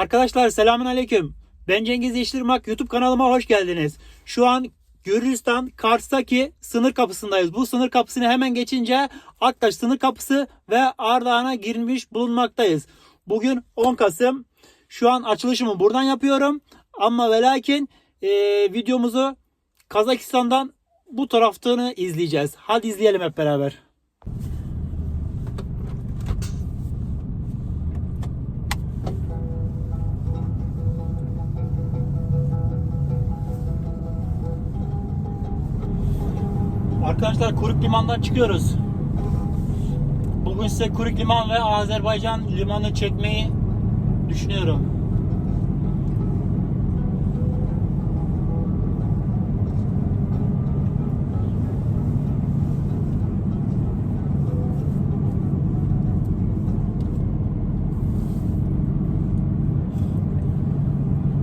Arkadaşlar selamun aleyküm. Ben Cengiz Yeşilırmak YouTube kanalıma hoş geldiniz. Şu an Gürcistan Kars'taki sınır kapısındayız. Bu sınır kapısını hemen geçince Aktaş sınır kapısı ve Ardahan'a girmiş bulunmaktayız. Bugün 10 Kasım. Şu an açılışımı buradan yapıyorum. Ama ve lakin eee, videomuzu Kazakistan'dan bu tarafını izleyeceğiz. Hadi izleyelim hep beraber. Arkadaşlar Kuruk Liman'dan çıkıyoruz. Bugün size Kuruk Liman ve Azerbaycan limanı çekmeyi düşünüyorum.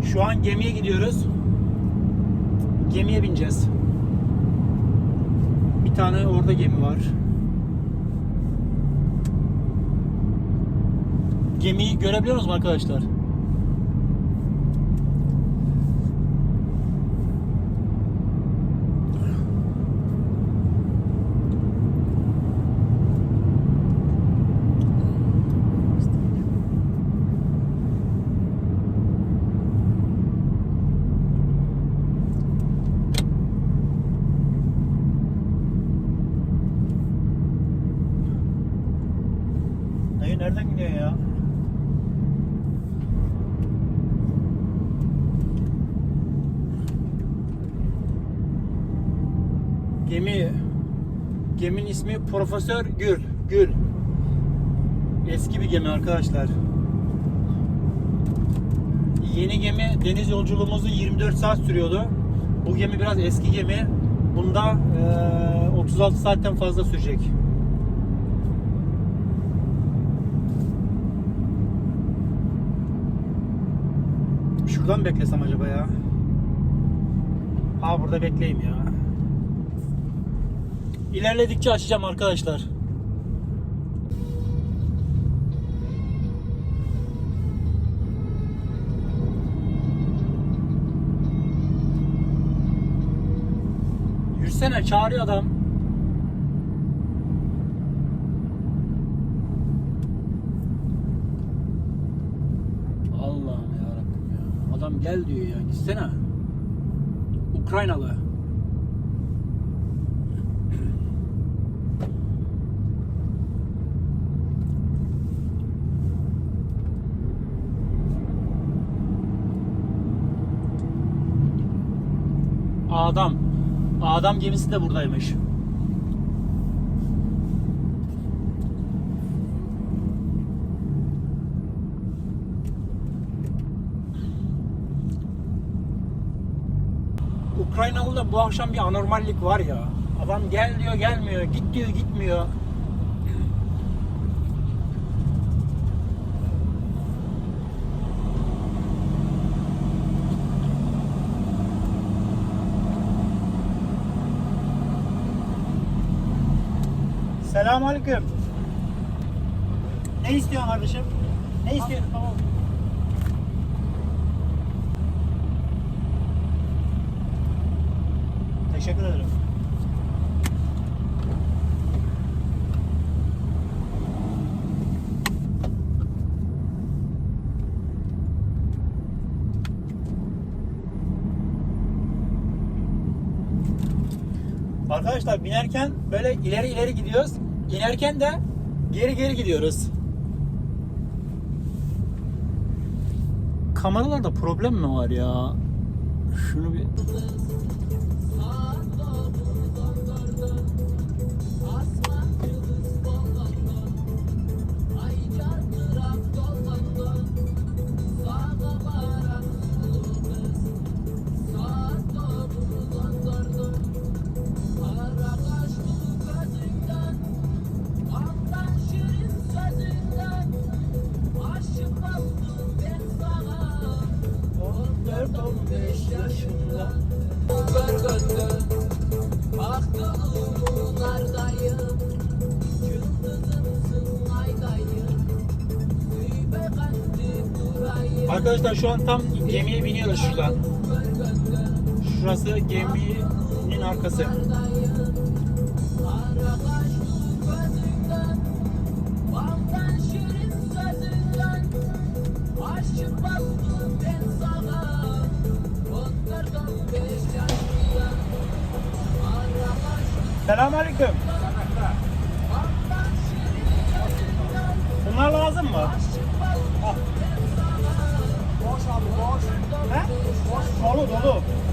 Şu an gemiye gidiyoruz. Gemiye bineceğiz. Tane orada gemi var. Gemiyi görebiliyor musunuz arkadaşlar? Dayı nereden gidiyor ya? Gemi geminin ismi Profesör Gül. Gül. Eski bir gemi arkadaşlar. Yeni gemi deniz yolculuğumuzu 24 saat sürüyordu. Bu gemi biraz eski gemi. Bunda eee, 36 saatten fazla sürecek. Şuradan beklesem acaba ya? Ha burada bekleyeyim ya. İlerledikçe açacağım arkadaşlar. Yürüsene çağırıyor adam. Allah'ım ya Rabbim ya. Adam gel diyor ya. Gitsene. Ukraynalı. Adam. Adam gemisi de buradaymış. Ukraynalı'da bu akşam bir anormallik var ya. Adam gel diyor gelmiyor, git diyor gitmiyor. Selamünaleyküm. Ne istiyorsun kardeşim? Ne istiyorsun? Tamam. Teşekkür ederim. Arkadaşlar binerken böyle ileri ileri gidiyoruz. İnerken de geri geri gidiyoruz. Kameralarda problem mi var ya? Şunu bir Arkadaşlar şu an tam gemiye biniyoruz şuradan. Şurası geminin arkası. Selamünaleyküm. Bunlar lazım mı? 哎，跑路，走路。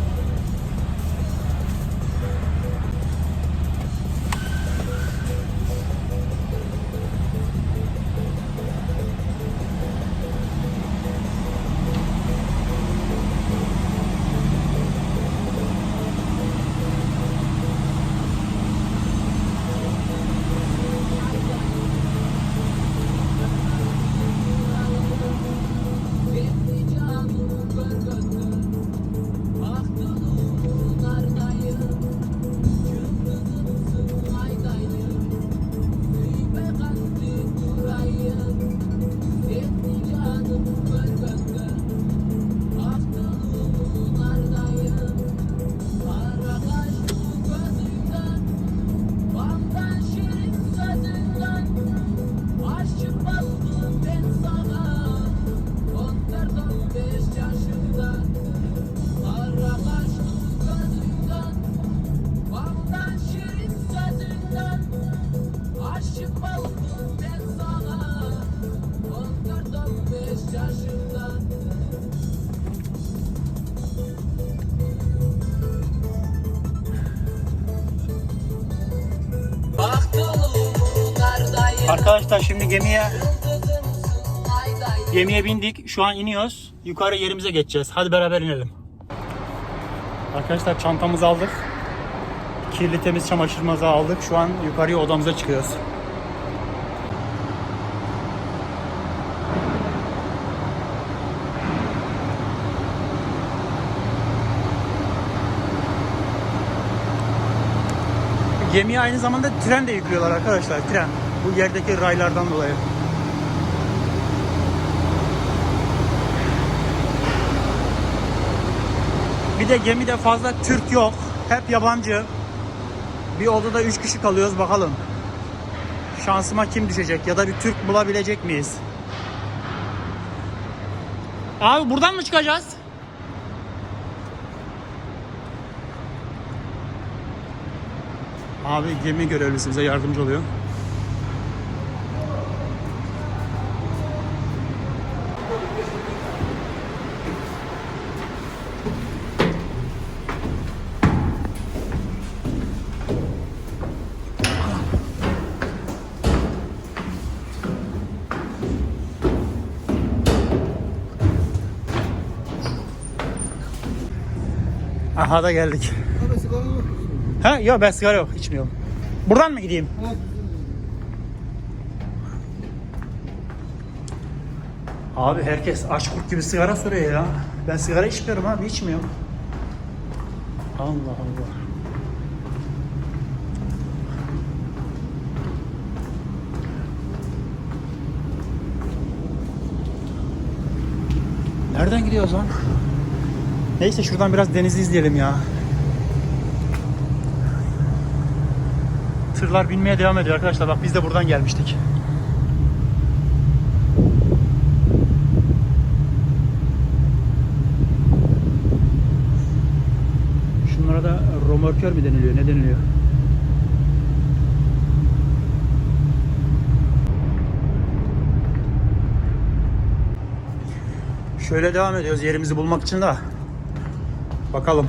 Gemiye gemiye bindik. Şu an iniyoruz. Yukarı yerimize geçeceğiz. Hadi beraber inelim. Arkadaşlar çantamızı aldık. Kirli temiz çamaşırımızı aldık. Şu an yukarıya odamıza çıkıyoruz. Gemiye aynı zamanda tren de yüklüyorlar arkadaşlar. Tren. Bu yerdeki raylardan dolayı. Bir de gemide fazla Türk yok. Hep yabancı. Bir odada 3 kişi kalıyoruz bakalım. Şansıma kim düşecek ya da bir Türk bulabilecek miyiz? Abi buradan mı çıkacağız? Abi gemi görevlisi bize yardımcı oluyor. Aha da geldik. Abi sigara yok. Ha yok ben sigara yok içmiyorum. Buradan mı gideyim? Ha, Abi herkes aç kurt gibi sigara soruyor ya. Ben sigara içmiyorum abi içmiyorum. Allah Allah. Nereden gidiyoruz lan? Neyse şuradan biraz denizi izleyelim ya. Tırlar binmeye devam ediyor arkadaşlar. Bak biz de buradan gelmiştik. Şunlara da romörkör mü deniliyor? Ne deniliyor? Şöyle devam ediyoruz yerimizi bulmak için de. Bakalım.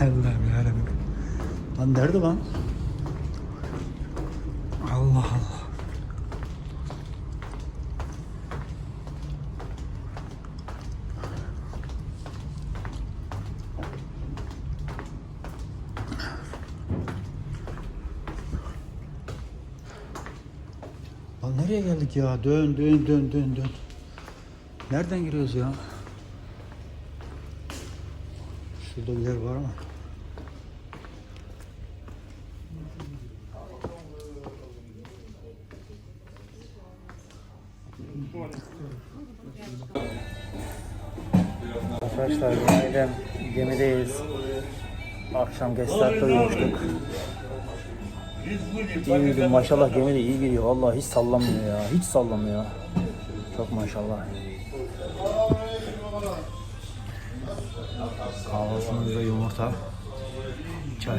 Allah'ım yarabbim. Lan nerede lan? Allah Allah. Geldik ya. Dön dön dön dön dön. Nereden giriyoruz ya? Şurada bir yer var ama. Arkadaşlar günaydın. Gemideyiz. Akşam Gestapo'da uyumuştuk. İyi bir gün maşallah gemi de iyi gidiyor. Vallahi hiç sallamıyor ya. Hiç sallamıyor. Çok maşallah. Kahvaltımızda yumurta, çay.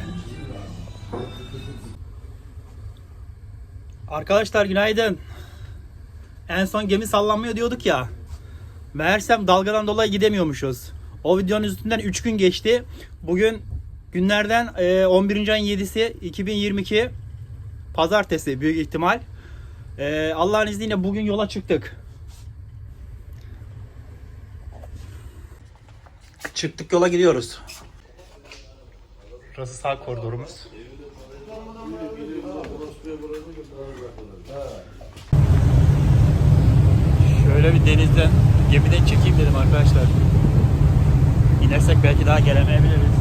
Arkadaşlar günaydın. En son gemi sallanmıyor diyorduk ya. Meğersem dalgadan dolayı gidemiyormuşuz. O videonun üstünden 3 gün geçti. Bugün günlerden e, 11. ayın 7'si 2022 pazartesi büyük ihtimal. E, Allah'ın izniyle bugün yola çıktık. Çıktık yola gidiyoruz. Burası sağ koridorumuz. Şöyle bir denizden, gemiden çekeyim dedim arkadaşlar. İnersek belki daha gelemeyebiliriz.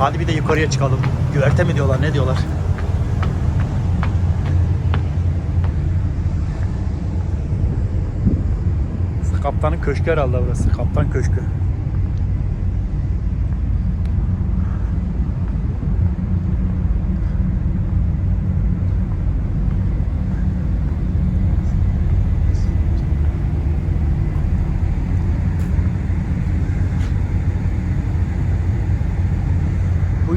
Hadi bir de yukarıya çıkalım. Güverte mi diyorlar, ne diyorlar? Kaptanın köşkü herhalde burası. Kaptan köşkü.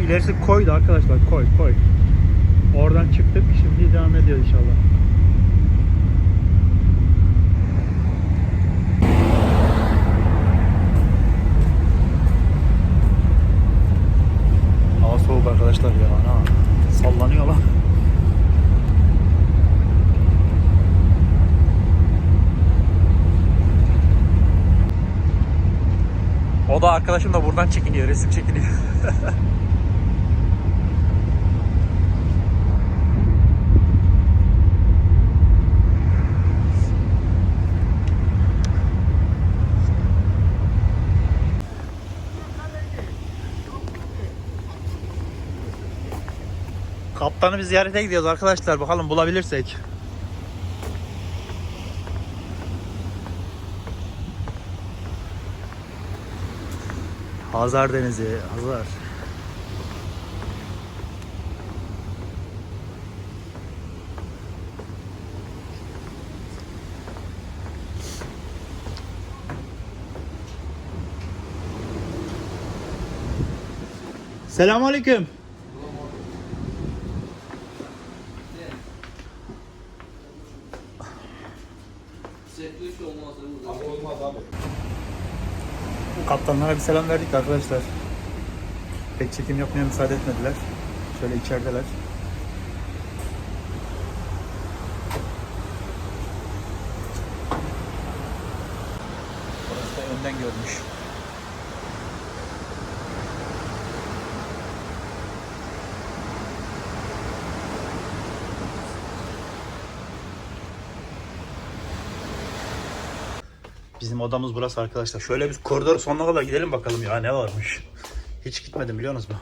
İlerisi koydu arkadaşlar. Koy koy. Oradan çıktık. Şimdi devam ediyor inşallah. Hava soğuk arkadaşlar ya. Ana. Sallanıyor lan. O da arkadaşım da buradan çekiniyor, resim çekiniyor. Kaptanı bir ziyarete gidiyoruz arkadaşlar. Bakalım bulabilirsek. Hazar Denizi, Hazar. Selamünaleyküm. Kaptanlara bir selam verdik arkadaşlar. Pek çekim yapmaya müsaade etmediler. Şöyle içerideler. Burası da önden görmüş. Bizim odamız burası arkadaşlar. Şöyle bir koridor sonuna kadar gidelim bakalım ya ne varmış. Hiç gitmedim biliyor musunuz?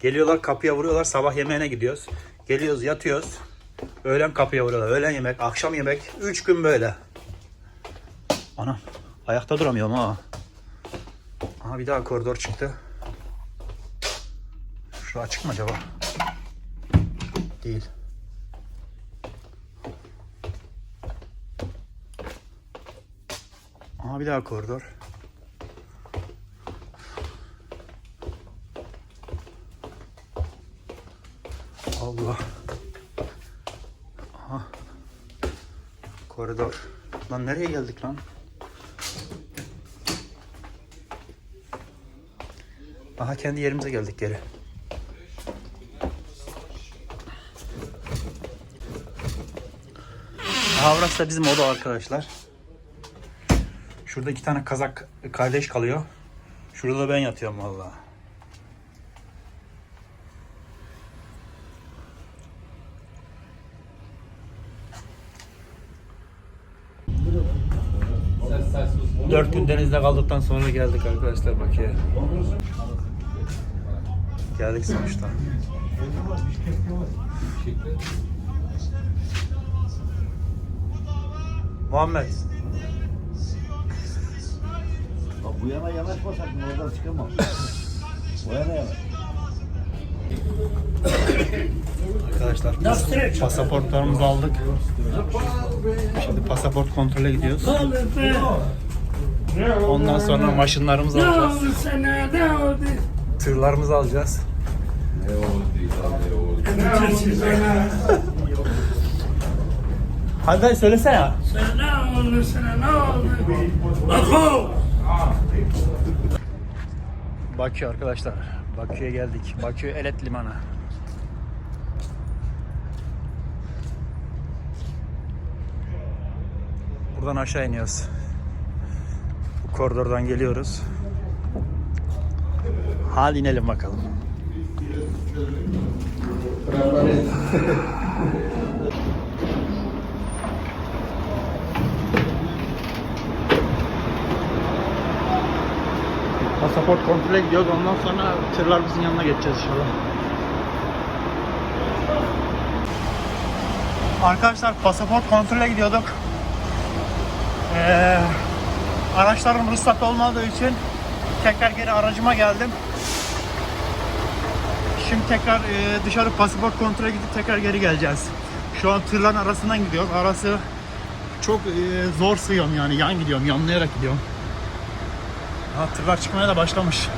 Geliyorlar kapıya vuruyorlar sabah yemeğine gidiyoruz. Geliyoruz yatıyoruz. Öğlen kapıya vuruyorlar. Öğlen yemek, akşam yemek. Üç gün böyle. Anam ayakta duramıyorum ha. Aha bir daha koridor çıktı. Şu açık mı acaba? Değil. Aha bir daha koridor. Allah. Aha. Koridor. Lan nereye geldik lan? Aha kendi yerimize geldik geri. Da bizim oda arkadaşlar. Şurada iki tane kazak kardeş kalıyor. Şurada da ben yatıyorum vallahi. Dört gün denizde kaldıktan sonra geldik arkadaşlar Bakü'ye. Geldik sonuçta. Muhammed. Bu yana yanaşmasak mı oradan çıkamam. bu yana yanaş. Arkadaşlar pasaportlarımızı aldık. Şimdi pasaport kontrole gidiyoruz. Ondan sonra maşınlarımızı alacağız. Tırlarımızı alacağız. Hadi söylesene. Ne oldu sana ne oldu? Bakü arkadaşlar. Bakü'ye geldik. Bakü Elet Limanı. Buradan aşağı iniyoruz. Bu koridordan geliyoruz. Hal inelim bakalım. Pasaport kontrole gidiyoruz. Ondan sonra tırlarımızın yanına geçeceğiz inşallah. Arkadaşlar pasaport kontrole gidiyorduk. Ee, araçlarım ruhsat olmadığı için tekrar geri aracıma geldim. Şimdi tekrar e, dışarı pasaport kontrole gidip tekrar geri geleceğiz. Şu an tırların arasından gidiyorum. Arası çok e, zor sığıyorum yani yan gidiyorum, yanlayarak gidiyorum. Ha, tırlar çıkmaya da başlamış.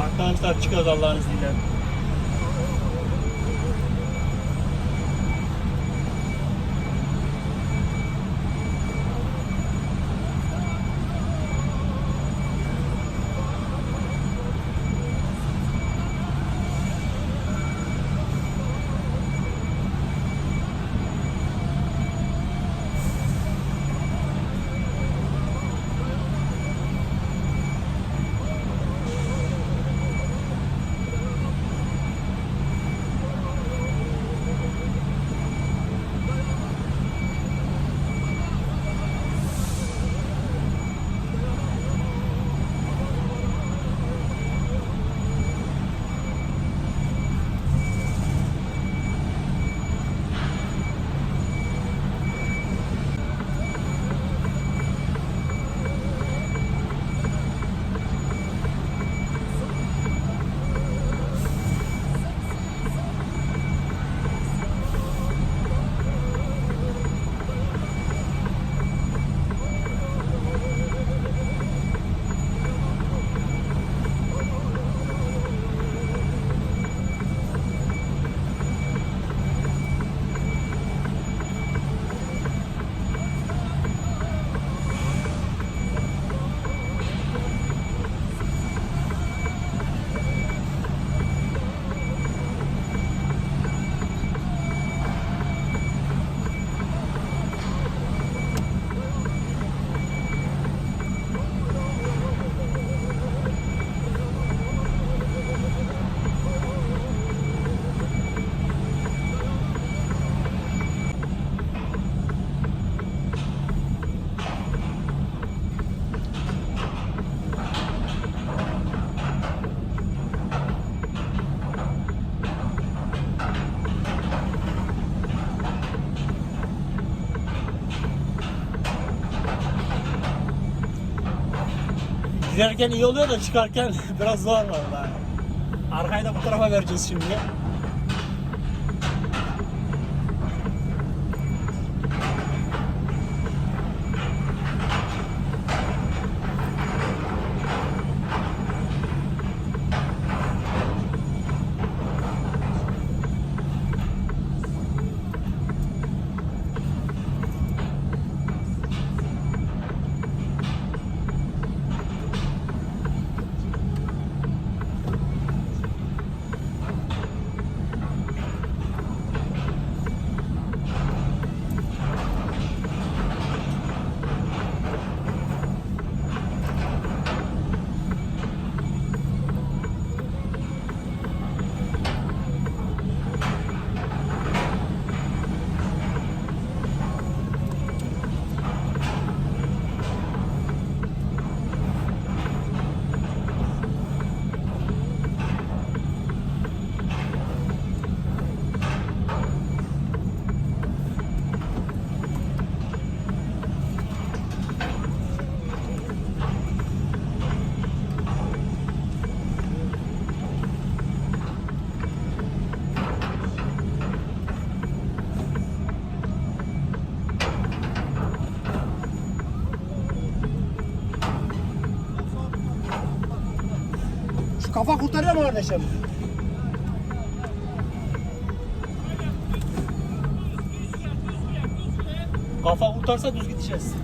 Arkadaşlar çıkıyoruz Allah'ın izniyle. Girerken iyi oluyor da çıkarken biraz zor var. Arkayı da bu tarafa vereceğiz şimdi. Kafa kurtarıyor mu kardeşim? Kafa kurtarsa düz gideceğiz.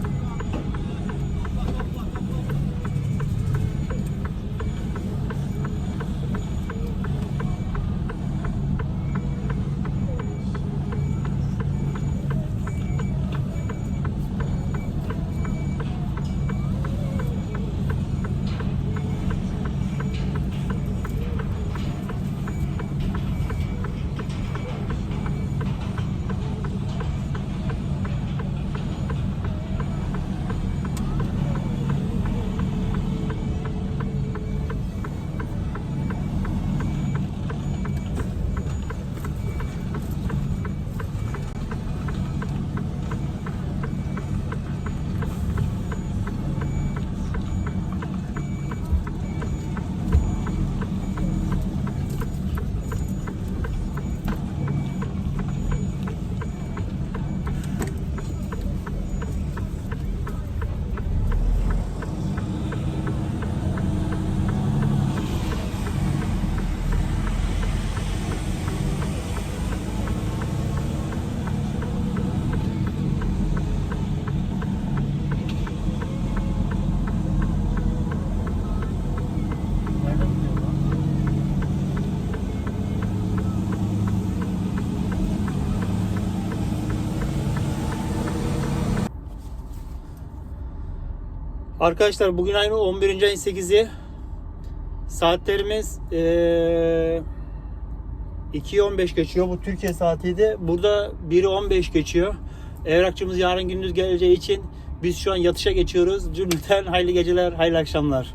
Arkadaşlar bugün ayın 11. ayın 8'i. Saatlerimiz eee 2.15 geçiyor. Bu Türkiye saatiydi. Burada 1'i 15 geçiyor. Evrakçımız yarın gündüz geleceği için biz şu an yatışa geçiyoruz. Cümleten hayırlı geceler, hayırlı akşamlar.